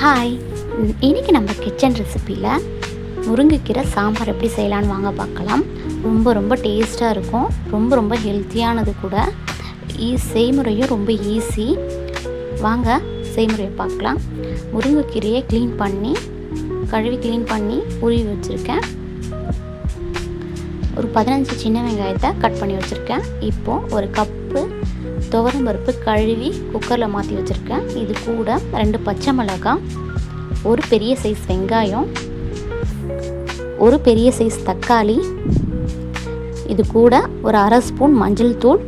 Hi இன்றைக்கி நம்ம kitchen ரெசிப்பியில் முருங்கைக்கீரை சாம்பார் எப்படி செய்யலான்னு வாங்க பார்க்கலாம். ரொம்ப ரொம்ப டேஸ்ட்டாக இருக்கும். ரொம்ப ரொம்ப ஹெல்த்தியானது கூட. ஈ செய்முறையும் ரொம்ப ஈஸி வாங்க செய்முறையை பார்க்கலாம். முருங்கைக்கீரையை க்ளீன் பண்ணி கழுவி க்ளீன் பண்ணி உருவி வச்சுருக்கேன். ஒரு பதினஞ்சு சின்ன வெங்காயத்தை கட் பண்ணி வச்சுருக்கேன். இப்போது ஒரு கப்பு துவரம் பருப்பு கழுவி குக்கரில் மாற்றி வச்சுருக்கேன். இது கூட ரெண்டு பச்சை மிளகாய் ஒரு பெரிய சைஸ் வெங்காயம் ஒரு பெரிய சைஸ் தக்காளி இது கூட ஒரு அரை ஸ்பூன் மஞ்சள் தூள்.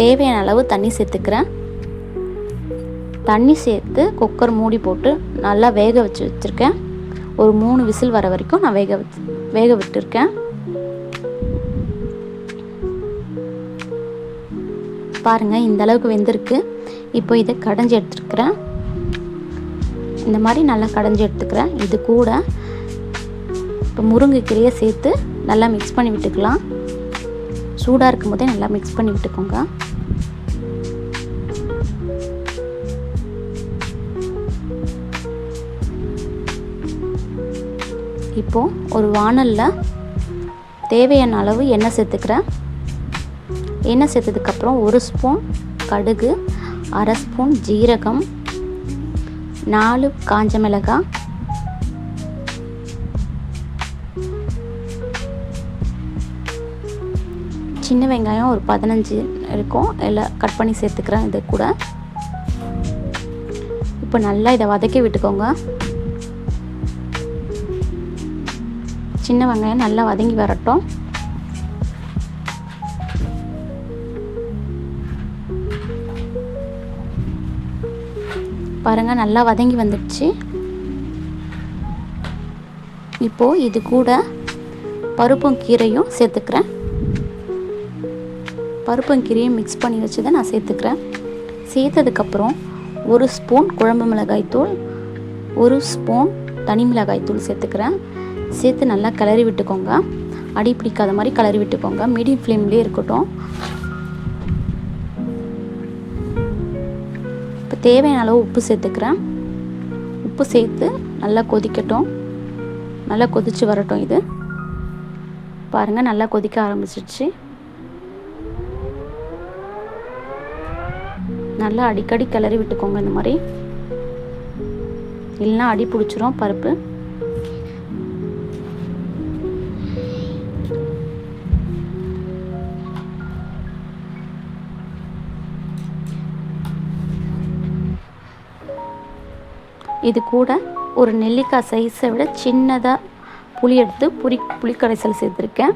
தேவையான அளவு தண்ணி சேர்த்துக்கிறேன். தண்ணி சேர்த்து குக்கர் மூடி போட்டு நல்லா வேக வச்சு வச்சுருக்கேன். ஒரு மூணு விசில் வர வரைக்கும் நான் வேக வச்சு வேக விட்டுருக்கேன். பாருங்கள் இந்த அளவுக்கு வெந்திருக்கு. இப்போ இதை கடைஞ்சி எடுத்துருக்குறேன். இந்த மாதிரி நல்லா கடைஞ்சி எடுத்துக்கிறேன். இது கூட இப்போ முருங்கைக்கீரையை சேர்த்து நல்லா மிக்ஸ் பண்ணி விட்டுக்கலாம். சூடாக இருக்கும் போதே நல்லா மிக்ஸ் பண்ணி விட்டுக்கோங்க. இப்போது ஒரு வானலில் தேவையான அளவு எண்ணெய் சேர்த்துக்கிறேன். எண்ணெய் சேர்த்ததுக்கப்புறம் ஒரு ஸ்பூன் கடுகு அரை ஸ்பூன் ஜீரகம் நாலு காஞ்ச மிளகாய் சின்ன வெங்காயம் ஒரு பதினஞ்சு இருக்கும். எல்லாம் கட் பண்ணி சேர்த்துக்கிறேன் இது கூட. இப்போ நல்லா இதை வதக்கி விட்டுக்கோங்க. சின்ன வெங்காயம் நல்லா வதங்கி வரட்டும். பாருங்கள் நல்லா வதங்கி வந்துடுச்சு. இப்போது இது கூட பருப்பும் கீரையும் சேர்த்துக்கிறேன். பருப்பும் கீரையும் மிக்ஸ் பண்ணி வச்சதை நான் சேர்த்துக்கிறேன். சேர்த்ததுக்கப்புறம் ஒரு ஸ்பூன் குழம்பு மிளகாய்த்தூள் ஒரு ஸ்பூன் தனி மிளகாய்த்தூள் சேர்த்துக்கிறேன். சேர்த்து நல்லா கிளறி விட்டுக்கோங்க. அடி பிடிக்காத மாதிரி கிளறி விட்டுக்கோங்க. மீடியம் ஃப்ளேம்லேயே இருக்கட்டும். தேவையான அளவு உப்பு சேர்த்துக்கிறேன். உப்பு சேர்த்து நல்லா கொதிக்கட்டும். நல்லா கொதித்து வரட்டும் இது. பாருங்கள் நல்லா கொதிக்க ஆரம்பிச்சிடுச்சு நல்லா அடிக்கடி கிளறி விட்டுக்கோங்க இந்த மாதிரி. இல்லைன்னா அடி பிடிச்சிரும் பருப்பு. இது கூட ஒரு நெல்லிக்காய் சைஸை விட சின்னதாக புளி எடுத்து புளி புளிக்கரைசல் சேர்த்துருக்கேன்.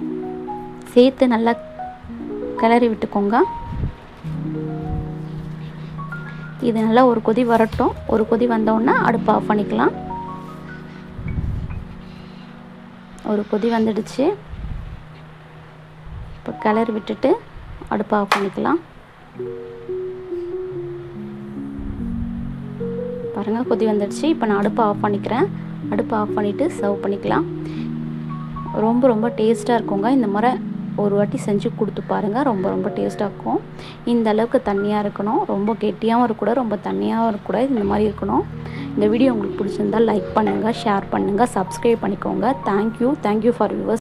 சேர்த்து நல்லா கிளறி விட்டுக்கோங்க. இது நல்லா ஒரு கொதி வரட்டும். ஒரு கொதி வந்தோடனே அடுப்பு ஆஃப் பண்ணிக்கலாம். ஒரு கொதி வந்துடுச்சு. இப்போ கிளறி விட்டுட்டு அடுப்பு ஆஃப் பண்ணிக்கலாம். பாருங்கள் கொதி வந்துடுச்சு. இப்போ நான் அடுப்பை ஆஃப் பண்ணிக்கிறேன். அடுப்பை ஆஃப் பண்ணிவிட்டு சர்வ் பண்ணிக்கலாம். ரொம்ப ரொம்ப டேஸ்ட்டாக இருக்குங்க. இந்த முறை ஒரு வாட்டி செஞ்சு கொடுத்து பாருங்கள் ரொம்ப ரொம்ப டேஸ்ட்டாக இருக்கும். இந்த அளவுக்கு தண்ணியாக இருக்கணும். ரொம்ப கெட்டியாகவும் இருக்கக்கூடாது ரொம்ப தண்ணியாகவும் இருக்கக்கூடாது. இந்த மாதிரி இருக்கணும். இந்த வீடியோ உங்களுக்கு பிடிச்சிருந்தால் லைக் பண்ணுங்கள் ஷேர் பண்ணுங்கள் சப்ஸ்கிரைப் பண்ணிக்கோங்க. Thank you thank you for viewers